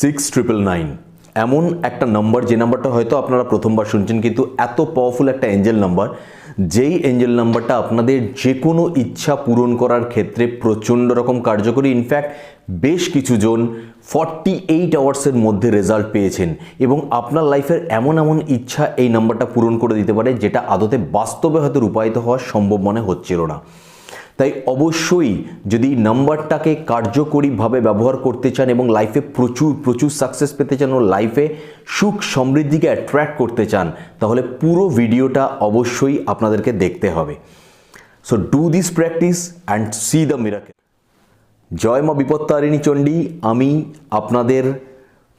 Six triple nine এমন একটা number যে নাম্বারটা হয়তো আপনারা প্রথমবার শুনছেন, কিন্তু এত পাওয়ারফুল একটা এঞ্জেল নাম্বার যেই এঞ্জেল নাম্বারটা আপনাদের যে কোনো ইচ্ছা পূরণ করার ক্ষেত্রে প্রচণ্ড রকম কার্যকরী ইনফ্যাক্ট বেশ কিছু জন ফর্টি এইট আওয়ার্সের মধ্যে রেজাল্ট পেয়েছেন। এবং আপনার লাইফের এমন এমন ইচ্ছা এই নাম্বারটা পূরণ করে দিতে পারে, যেটা আদতে বাস্তবে হয়তো রূপায়িত হওয়া সম্ভব মনে হচ্ছিল না। তাই অবশ্যই যদি নাম্বারটাকে কার্যকরীভাবে ব্যবহার করতে চান এবং লাইফে প্রচুর প্রচুর সাকসেস পেতে চান ও লাইফে সুখ সমৃদ্ধিকে অ্যাট্রাক্ট করতে চান, তাহলে পুরো ভিডিওটা অবশ্যই আপনাদেরকে দেখতে হবে। So do this practice and see the miracle জয় মা বিপত্তারিণী চণ্ডী, আমি আপনাদের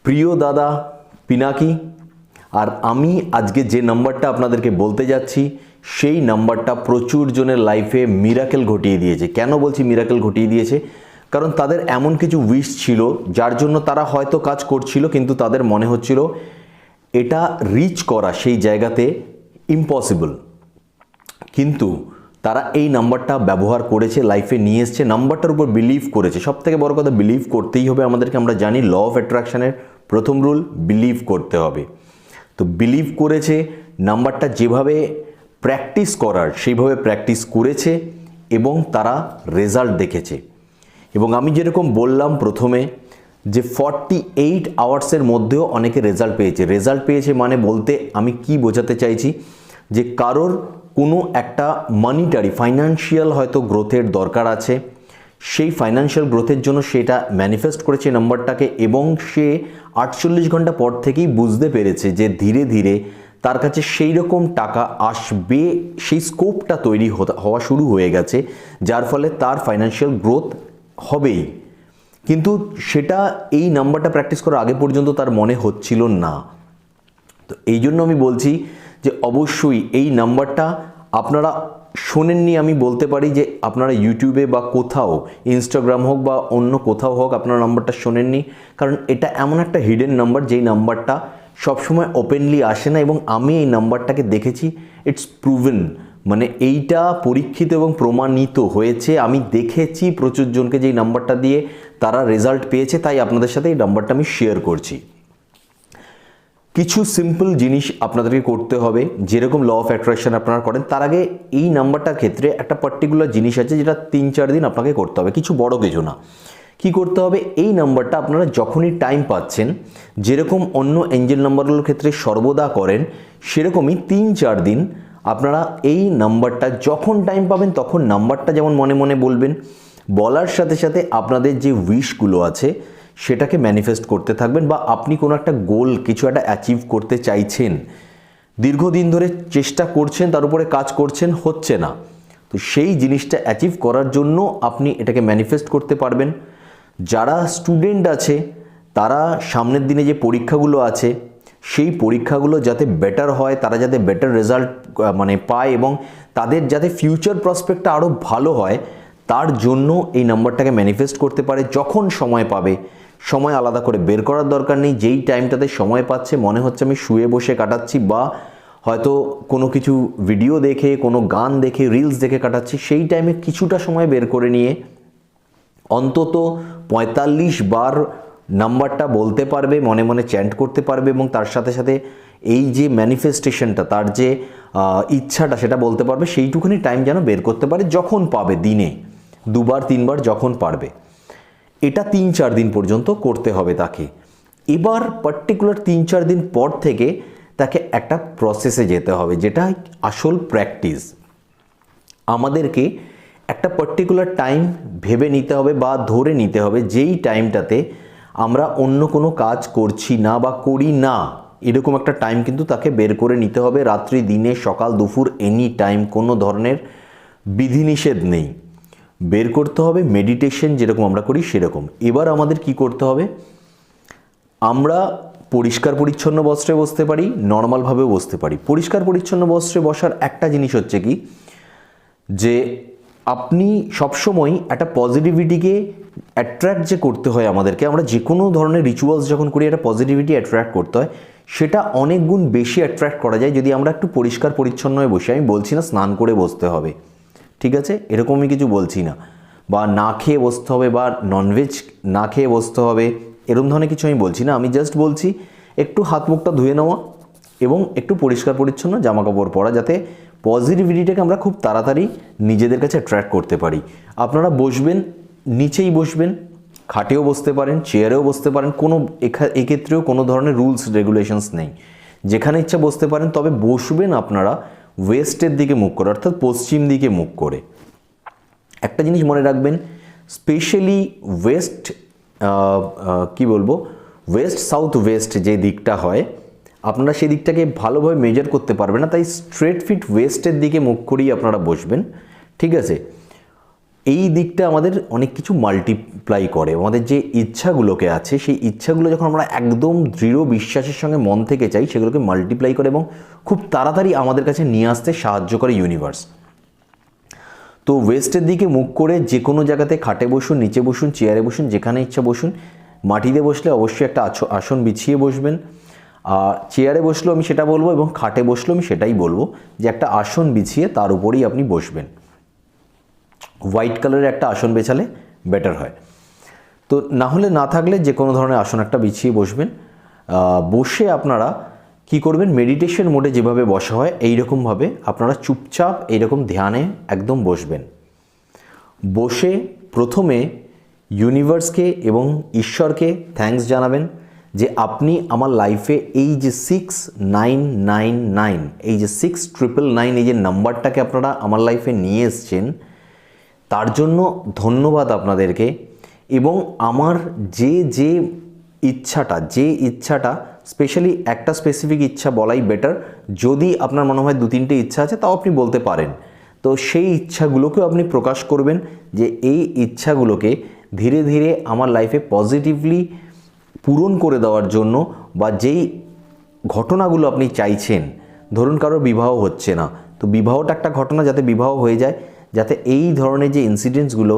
প্রিয় দাদা পিনাকি, আর আমি আজকে যে নাম্বারটা আপনাদেরকে বলতে যাচ্ছি সেই নাম্বারটা প্রচুর জনের লাইফে মিরাকেল ঘটিয়ে দিয়েছে। কেন বলছি মিরাকেল ঘটিয়ে দিয়েছে? কারণ তাদের এমন কিছু উইশ ছিল, যার জন্য তারা হয়তো কাজ করছিল, কিন্তু তাদের মনে হচ্ছিল, এটা রিচ করা সেই জায়গাতে ইম্পসিবল কিন্তু তারা এই নাম্বারটা ব্যবহার করেছে লাইফে নিয়ে এসছে, নাম্বারটার উপর বিলিভ করেছে। সব থেকে বড় কথা বিলিভ করতেই হবে আমাদেরকে। আমরা জানি ল অফ অ্যাট্রাকশনের প্রথম রুল বিলিভ করতে হবে। তো বিলিভ করেছে, নাম্বারটা যেভাবে প্র্যাকটিস করার, সেইভাবে প্র্যাকটিস করেছে এবং তারা রেজাল্ট দেখেছে। এবং আমি যেরকম বললাম প্রথমে যে ফর্টি এইট আওয়ার্সের মধ্যেও অনেকে রেজাল্ট পেয়েছে। রেজাল্ট পেয়েছে মানে বলতে আমি কি বোঝাতে চাইছি যে কারোর কোনো একটা মানিটারি ফাইন্যান্সিয়াল হয়তো গ্রোথের দরকার আছে। সেই ফাইন্যান্সিয়াল গ্রোথের জন্য সেটা ম্যানিফেস্ট করেছে নাম্বারটাকে এবং সে আটচল্লিশ ঘণ্টা পর থেকেই বুঝতে পেরেছে যে ধীরে ধীরে তার কাছে সেই রকম টাকা আসবে, সেই স্কোপটা তৈরি হওয়া শুরু হয়ে গেছে, যার ফলে তার ফাইন্যান্সিয়াল গ্রোথ হবেই। কিন্তু সেটা এই নাম্বারটা প্র্যাকটিস করার আগে পর্যন্ত তার মনে হচ্ছিল না। তো এই জন্য আমি বলছি যে অবশ্যই এই নাম্বারটা আপনারা শোনেননি, আমি বলতে পারি যে আপনারা ইউটিউবে বা কোথাও ইনস্টাগ্রাম হোক বা অন্য কোথাও হোক, আপনারা নাম্বারটা শোনেননি। কারণ এটা এমন একটা হিডেন নাম্বার যেই নাম্বারটা সবসময় ওপেনলি আসে না এবং আমি এই নাম্বারটাকে দেখেছি ইটস প্রুভেন মানে এইটা পরীক্ষিত এবং প্রমাণিত হয়েছে। আমি দেখেছি প্রচুর জনকে যেই নাম্বারটা দিয়ে তারা রেজাল্ট পেয়েছে, তাই আপনাদের সাথে এই নাম্বারটা আমি শেয়ার করছি। কিছু সিম্পল জিনিস আপনাদেরকে করতে হবে। যেরকম ল অফ অ্যাট্রাকশন আপনারা করেন, তার আগে এই নাম্বারটার ক্ষেত্রে একটা পার্টিকুলার জিনিস আছে যেটা তিন চার দিন আপনাকে করতে হবে। কিছু বড় কিছু না। কি করতে হবে? এই নাম্বারটা আপনারা যখনই টাইম পাচ্ছেন, যেরকম অন্য এঞ্জেল নাম্বারগুলোর ক্ষেত্রে সর্বদা করেন, সেরকমই তিন চার দিন আপনারা এই নাম্বারটা যখন টাইম পাবেন, তখন নাম্বারটা যেমন মনে মনে বলবেন। বলার সাথে সাথে আপনাদের যে উইশগুলো আছে, সেটাকে ম্যানিফেস্ট করতে থাকবেন বা আপনি কোনো একটা গোল কিছু একটা অ্যাচিভ করতে চাইছেন, দীর্ঘদিন ধরে চেষ্টা করছেন, তার উপরে কাজ করছেন, হচ্ছে না। তো সেই জিনিসটা অ্যাচিভ করার জন্য আপনি এটাকে ম্যানিফেস্ট করতে পারবেন। যারা স্টুডেন্ট আছে, তারা সামনের দিনে যে পরীক্ষাগুলো আছে, সেই পরীক্ষাগুলো যাতে বেটার হয়, তারা যাতে বেটার রেজাল্ট মানে পায় এবং তাদের যাতে ফিউচার প্রসপেক্টটা আরও ভালো হয়, তার জন্য এই নাম্বারটাকে ম্যানিফেস্ট করতে পারে। যখন সময় পাবে, সময় আলাদা করে বের করার দরকার নেই। যেই টাইমটাতে সময় পাচ্ছে, মনে হচ্ছে আমি শুয়ে বসে কাটাচ্ছি বা হয়তো কোনো কিছু ভিডিও দেখে, কোনো গান দেখে রিলস দেখে কাটাচ্ছি, সেই টাইমে কিছুটা সময় বের করে নিয়ে অন্তত পঁয়তাল্লিশ বার নাম্বারটা বলতে পারবে, মনে মনে চ্যান্ট করতে পারবে এবং তার সাথে সাথে এই যে ম্যানিফেস্টেশনটা তার যে ইচ্ছাটা সেটা বলতে পারবে, সেইটুকুনি টাইম যেন বের করতে পারে যখন পাবে দিনে। দুবার, তিনবার যখন পারবে। এটা তিন চার দিন পর্যন্ত করতে হবে তাকে। এবার পার্টিকুলার তিন চার দিন পর থেকে তাকে একটা প্রসেসে যেতে হবে, যেটা আসল প্র্যাকটিস আমাদেরকে একটা পার্টিকুলার টাইম ভেবে নিতে হবে বা ধরে নিতে হবে যেই টাইমটাতে আমরা অন্য কোনো কাজ করছি না বা করি না, এরকম একটা টাইম কিন্তু তাকে বের করে নিতে হবে। রাত্রি, দিনে, সকাল, দুপুর এনি টাইম কোনো ধরনের বিধিনিষেধ নেই। বের করতে হবে মেডিটেশন যেরকম আমরা করি সেরকম। এবার আমাদের কি করতে হবে? আমরা পরিষ্কার পরিচ্ছন্ন বস্ত্রে বসতে পারি নর্মালভাবেও বসতে পারি। পরিষ্কার পরিচ্ছন্ন বস্ত্রে বসার একটা জিনিস হচ্ছে কি? যে আপনি সবসময় একটা পজিটিভিটিকে অ্যাট্রাক্ট যে করতে হয় আমাদেরকে, আমরা যে কোনো ধরনের রিচুয়ালস যখন করি, একটা পজিটিভিটি অ্যাট্রাক্ট করতে হয়, সেটা অনেক গুণ বেশি অ্যাট্রাক্ট করা যায় যদি আমরা একটু পরিষ্কার পরিচ্ছন্ন হয়ে বসি। আমি বলছি না স্নান করে বসতে হবে, ঠিক আছে? এরকমই কিছু বলছি না। বা না খেয়ে বসতে হবে, বা ননভেজ না খেয়ে বসতে হবে, এরম ধরনের কিছু আমি বলছি না। আমি জাস্ট বলছি, একটু হাত মুখটা ধুয়ে নেওয়া এবং একটু পরিষ্কার পরিচ্ছন্ন জামা কাপড় পরা যাতে পজিটিভিটিটাকে আমরা খুব তাড়াতাড়ি নিজেদের কাছে অ্যাট্রাক্ট করতে পারি। আপনারা বসবেন, নিচেই বসবেন, খাটেও বসতে পারেন চেয়ারেও বসতে পারেন, কোনো এক্ষেত্রেও কোনো ধরনের রুলস রেগুলেশনস নেই। যেখানে ইচ্ছা বসতে পারেন, তবে বসবেন আপনারা ওয়েস্টের দিকে মুখ করে, অর্থাৎ পশ্চিম দিকে মুখ করে। একটা জিনিস মনে রাখবেন স্পেশালি ওয়েস্ট কি বলব? ওয়েস্ট সাউথ ওয়েস্ট যে দিকটা হয় আপনারা সেই দিকটাকে ভালোভাবে মেজার করতে পারবেন না, তাই স্ট্রেট ফিট ওয়েস্টের দিকে মুখ করেই আপনারা বসবেন, ঠিক আছে? এই দিকটা আমাদের অনেক কিছু মাল্টিপ্লাই করে। আমাদের যে ইচ্ছাগুলোকে আছে, সেই ইচ্ছাগুলো যখন আমরা একদম দৃঢ় বিশ্বাসের সঙ্গে মন থেকে চাই, সেগুলোকে মাল্টিপ্লাই করে এবং খুব তাড়াতাড়ি আমাদের কাছে নিয়ে আসতে সাহায্য করে ইউনিভার্স তো ওয়েস্টের দিকে মুখ করে যে কোনো জায়গাতে খাটে বসুন, নিচে বসুন চেয়ারে বসুন, যেখানে ইচ্ছা বসুন, মাটিতে বসলে অবশ্যই একটা আসন বিছিয়ে বসবেন। চেয়ারে বসলেও আমি সেটা বলব এবং খাটে বসলেও আমি সেটাই বলব যে একটা আসন বিছিয়ে তার উপরেই আপনি বসবেন। হোয়াইট কালারের একটা আসন বেছালে বেটার হয়। তো না হলে না থাকলে যে কোনো ধরনের আসন একটা বিছিয়ে বসবেন। বসে আপনারা কি করবেন? মেডিটেশন মোডে যেভাবে বসা হয় এই রকমভাবে আপনারা চুপচাপ এইরকম ধ্যানে একদম বসবেন। বসে প্রথমে ইউনিভার্সকে এবং ঈশ্বরকে থ্যাঙ্কস জানাবেন। যে আপনি আমার লাইফে এই যে সিক্স নাইন নাইন নাইন এই যে সিক্স ট্রিপল নাইন এই যে নাম্বারটাকে আপনারা আমার লাইফে নিয়ে এসছেন, তার জন্য ধন্যবাদ আপনাদেরকে। এবং আমার যে যে ইচ্ছাটা যে ইচ্ছাটা স্পেশালি একটা স্পেসিফিক ইচ্ছা বলাই বেটার যদি আপনার মনে হয় দু তিনটে ইচ্ছা আছে, তাও আপনি বলতে পারেন। তো সেই ইচ্ছাগুলোকেও আপনি প্রকাশ করবেন যে এই ইচ্ছাগুলোকে ধীরে ধীরে আমার লাইফে পজিটিভলি পূরণ করে দেওয়ার জন্য বা যেই ঘটনাগুলো আপনি চাইছেন, ধরুন কারোর বিবাহ হচ্ছে না, তো বিবাহটা একটা ঘটনা যাতে বিবাহ হয়ে যায়, যাতে এই ধরনের যে ইনসিডেন্টসগুলো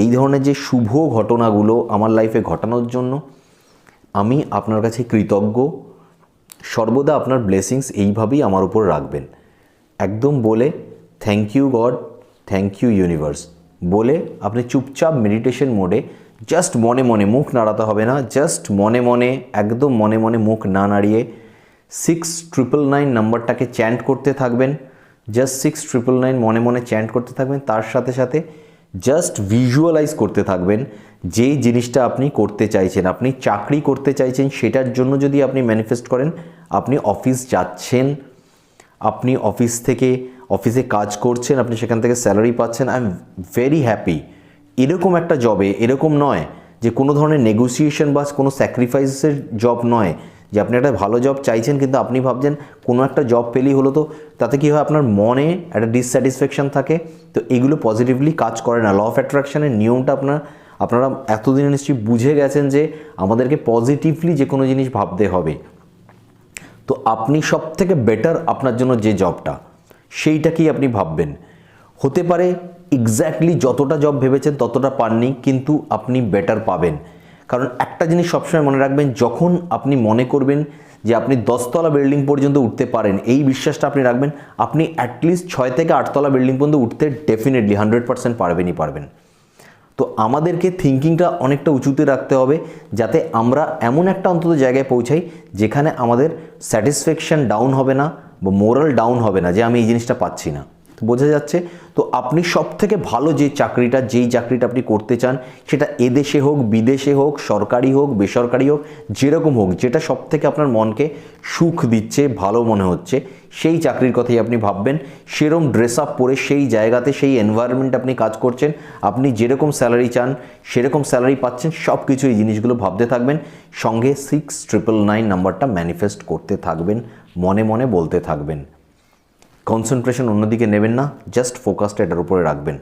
এই ধরনের যে শুভ ঘটনাগুলো আমার লাইফে ঘটানোর জন্য, আমি আপনার কাছে কৃতজ্ঞ। সর্বদা আপনার ব্লেসিংস এইভাবেই আমার উপর রাখবেন। একদম বলে thank you God thank you universe বলে আপনি চুপচাপ মেডিটেশন মোডে জাস্ট মনে মনে মুখ নাড়াতে হবে না জাস্ট মনে মনে, একদম মনে মনে মুখ না নাড়িয়ে সিক্স ট্রিপল নাইন নাম্বারটাকে চ্যান্ট করতে থাকবেন জাস্ট সিক্স ট্রিপল নাইন মনে মনে চ্যান্ট করতে থাকবেন, তার সাথে সাথে জাস্ট ভিজুয়ালাইজ করতে থাকবেন যেই জিনিসটা আপনি করতে চাইছেন, আপনি চাকরি করতে চাইছেন সেটার জন্য যদি আপনি ম্যানিফেস্ট করেন, আপনি অফিস যাচ্ছেন, আপনি অফিস থেকে অফিসে কাজ করছেন, আপনি সেখান থেকে স্যালারি পাচ্ছেন আই এম ভেরি হ্যাপি এরকম একটা জবে এরকম নয় যে কোনো ধরনের নেগোসিয়েশন বা কোনো স্যাক্রিফাইসের জব নয় যে আপনি একটা ভালো জব চাইছেন কিন্তু আপনি ভাবছেন কোনো একটা জব পেলেই হলো তো, তাতে কী হয় আপনার মনে একটা ডিসস্যাটিসফ্যাকশন থাকে। তো এগুলো পজিটিভলি কাজ করে না। ল অফ অ্যাট্রাকশনের নিয়মটা আপনার, আপনারা এতদিন নিশ্চয়ই বুঝে গেছেন যে আমাদেরকে পজিটিভলি যে কোনো জিনিস ভাবতে হবে। তো আপনি সব থেকে বেটার আপনার জন্য যে জবটা সেইটাকেই আপনি ভাববেন? হতে পারে এক্স্যাক্টলি যতটা জব ভেবেছেন ততটা পাননি, কিন্তু আপনি বেটার পাবেন। কারণ একটা জিনিস সবসময় মনে রাখবেন, যখন আপনি মনে করবেন যে আপনি দশতলা বিল্ডিং পর্যন্ত উঠতে পারেন, এই বিশ্বাসটা আপনি রাখবেন, আপনি অ্যাটলিস্ট ছয় থেকে আটতলা বিল্ডিং পর্যন্ত উঠতে ডেফিনেটলি হান্ড্রেড পার্সেন্ট পারবেনই পারবেন। তো আমাদেরকে থিঙ্কিংটা অনেকটা উঁচুতে রাখতে হবে, যাতে আমরা এমন একটা অন্তত জায়গায় পৌঁছাই, যেখানে আমাদের স্যাটিসফ্যাকশান ডাউন হবে না বা মোরাল ডাউন হবে না, যে আমি এই জিনিসটা পাচ্ছি না। বোঝা যাচ্ছে। তো আপনি সব থেকে ভালো যে চাকরিটা, যেই চাকরিটা আপনি করতে চান, সেটা এদেশে হোক, বিদেশে হোক, সরকারি হোক, বেসরকারি হোক, যেরকম হোক, যেটা সব থেকে আপনার মনকে সুখ দিচ্ছে, ভালো মনে হচ্ছে, সেই চাকরির কথাই আপনি ভাববেন। সেরকম ড্রেস আপ পরে সেই জায়গাতে, সেই এনভায়রনমেন্ট আপনি কাজ করছেন, আপনি যেরকম স্যালারি চান, সেরকম স্যালারি পাচ্ছেন সব কিছু এই জিনিসগুলো ভাবতে থাকবেন। সঙ্গে সিক্স ট্রিপল নাইন নাম্বারটা ম্যানিফেস্ট করতে থাকবেন, মনে মনে বলতে থাকবেন। কনসেন্ট্রেশন অন্যদিকে নেবেন না জাস্ট ফোকাসটা এটার উপরে রাখবেন।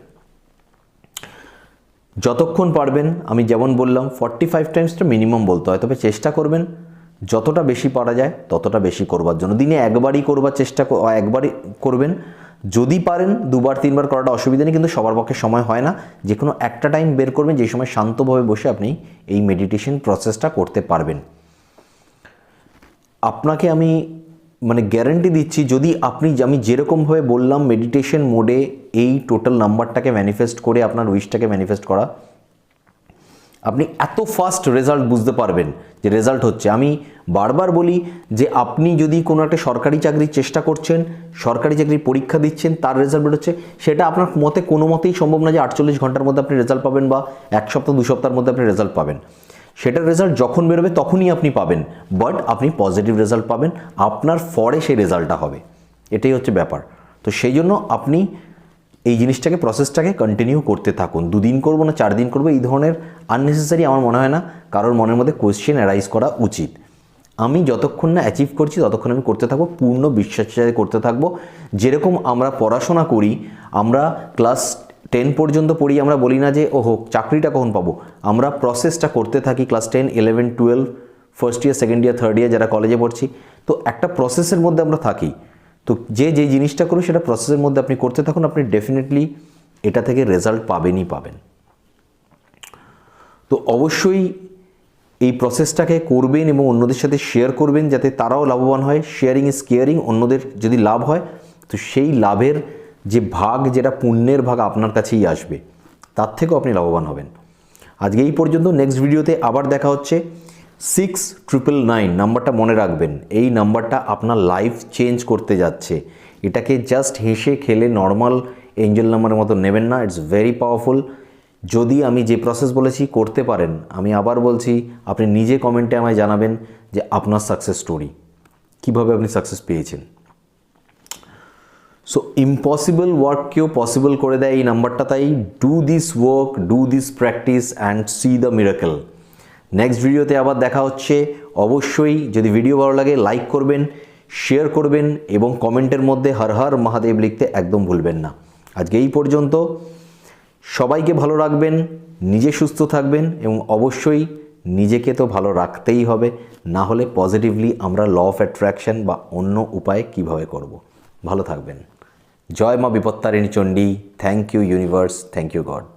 যতক্ষণ পারবেন, আমি যেমন বললাম ফর্টি ফাইভ টাইমসটা মিনিমাম বলতে হয়, তবে চেষ্টা করবেন, যতটা বেশি পারা যায়, ততটা বেশি করবার জন্য। দিনে একবারই করবার চেষ্টা একবারই করবেন। যদি পারেন, দুবার, তিনবার করাটা অসুবিধা নেই, কিন্তু সবার পক্ষে সময় হয় না। যে কোনো একটা টাইম বের করবেন যে সময় শান্তভাবে বসে আপনি এই মেডিটেশন প্রসেসটা করতে পারবেন। আপনাকে আমি মানে গ্যারেন্টি দিচ্ছি, যদি আপনি, আমি যেরকমভাবে বললাম মেডিটেশন মোডে এই টোটাল নাম্বারটাকে ম্যানিফেস্ট করে, আপনার উইশটাকে ম্যানিফেস্ট করা, আপনি এত ফাস্ট রেজাল্ট বুঝতে পারবেন যে রেজাল্ট হচ্ছে। আমি বারবার বলি যে আপনি যদি কোনো একটা সরকারি চাকরির চেষ্টা করছেন, সরকারি চাকরির পরীক্ষা দিচ্ছেন, তার রেজাল্ট বেরোচ্ছে সেটা আপনার মতে কোনো মতেই সম্ভব না যে আটচল্লিশ ঘণ্টার মধ্যে আপনি রেজাল্ট পাবেন বা এক সপ্তাহ, দু সপ্তাহের মধ্যে আপনি রেজাল্ট পাবেন। সেটার রেজাল্ট যখন বেরোবে তখনই আপনি পাবেন। বাট আপনি পজিটিভ রেজাল্ট পাবেন, আপনার ফরে সেই রেজাল্টটা হবে। এটাই হচ্ছে ব্যাপার। তো সেই জন্য আপনি এই জিনিসটাকে প্রসেসটাকে কন্টিনিউ করতে থাকুন। দুদিন করব না চার দিন করব, এই ধরনের আননেসেসারি আমার মনে হয় না। কারোর মনের মধ্যে কোয়েশ্চেন অ্যারাইজ করা উচিত। আমি যতক্ষণ না অ্যাচিভ করছি, ততক্ষণ আমি করতে থাকব, পূর্ণ বিশ্বাসের সাথে করতে থাকব। যেরকম আমরা পড়াশোনা করি, আমরা ক্লাস টেন পর্যন্ত পড়ি, আমরা বলি না যে, ওহো, চাকরিটা কখন পাবো? আমরা প্রসেসটা করতে থাকি class ten eleven twelve first year second year third year যারা কলেজে পড়ছি। তো একটা প্রসেসের মধ্যে আমরা থাকি। তো যে যে জিনিসটা করো সেটা প্রসেসের মধ্যে আপনি করতে থাকুন, আপনি ডেফিনেটলি এটা থেকে রেজাল্ট পাবেনই পাবেন। তো অবশ্যই এই প্রসেসটাকে করবেন এবং অন্যদের সাথে শেয়ার করবেন, যাতে তারাও লাভবান হয়। শেয়ারিং ইজ কেয়ারিং অন্যদের যদি লাভ হয়, তো সেই লাভের যে ভাগ যেটা পুণ্যের ভাগ আপনার কাছেই আসবে, তার থেকেও আপনি লাভবান হবেন। আজকে এই পর্যন্ত নেক্সট ভিডিওতে আবার দেখা হচ্ছে। সিক্স ট্রিপল নাইন নাম্বারটা মনে রাখবেন, এই নাম্বারটা আপনার লাইফ চেঞ্জ করতে যাচ্ছে। এটাকে জাস্ট হেসে খেলে নর্মাল এঞ্জেল নাম্বারের মতো নেবেন না ইটস ভেরি পাওয়ারফুল যদি আমি যে প্রসেস বলেছি, করতে পারেন, আমি আবার বলছি, আপনি নিজে কমেন্টে আমায় জানাবেন যে আপনার সাকসেস স্টোরি কীভাবে আপনি সাকসেস পেয়েছেন। সো ইম্পসিবল ওয়ার্ককেও পসিবল করে দেয়? এই নাম্বারটা তাই do this work do this practice and see the miracle next ভিডিওতে আবার দেখা হচ্ছে। অবশ্যই যদি ভিডিও ভালো লাগে লাইক করবেন শেয়ার করবেন এবং কমেন্টের মধ্যে হর হর মহাদেব লিখতে একদম ভুলবেন না। আজকে এই পর্যন্ত। সবাইকে ভালো রাখবেন, নিজে সুস্থ থাকবেন এবং অবশ্যই নিজেকে তো ভালো রাখতেই হবে। না হলে পজিটিভলি আমরা ল অফ অ্যাট্রাকশন বা অন্য উপায় কীভাবে করব। ভালো থাকবেন। জয় মা Bipattarini Chandi thank you universe thank you God